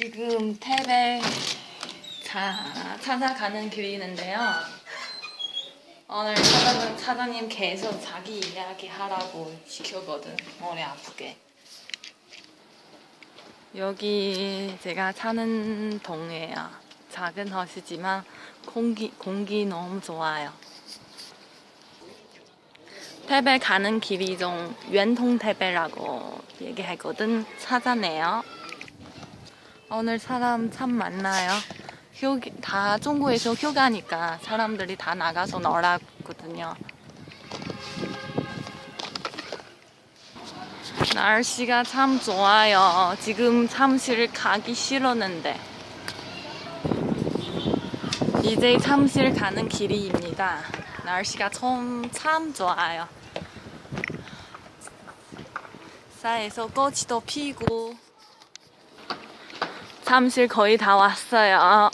지금 태백 자, 찾아가는 길이는데요. 오늘 사장님, 사장님 계속 자기 이야기 하라고 시켰거든. 머리 아프게. 여기 제가 사는 동네예요. 작은 허시지만 공기 공기 너무 좋아요. 태백 가는 길이 좀 연통 태백이라고 얘기했거든. 찾아내요. 오늘 사람 참 많나요? 휴기, 다 중국에서 휴가니까 사람들이 다 나가서 놀았거든요. 날씨가 참 좋아요. 지금 잠실 가기 싫었는데. 이제 잠실 가는 길이입니다. 날씨가 참, 참 좋아요. 사에서 꽃이도 피고. 잠실 거의 다 왔어요.